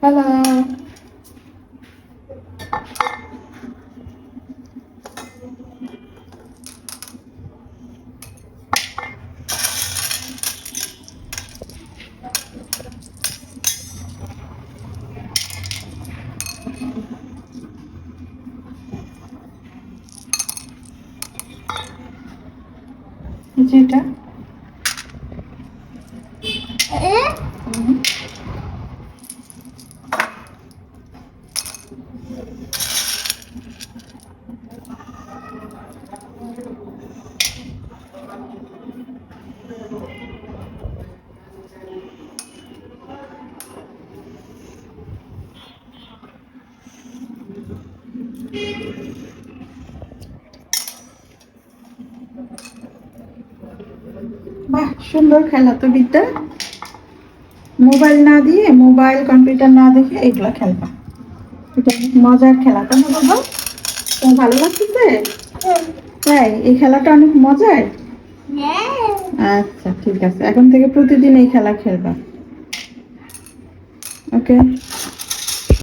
Halo. Eh. মা সুন্দর খেলা তো বিটা মোবাইল না দিয়ে মোবাইল কম্পিউটার না দেখে একলা খেলো এটা মজার খেলা তাই না বাবা তোমার ভালো লাগতেছে হ্যাঁ। তাই এই খেলাটা অনেক মজার হ্যাঁ। আচ্ছা ঠিক আছে এখন থেকে প্রতিদিন এই খেলা খেলবা ওকে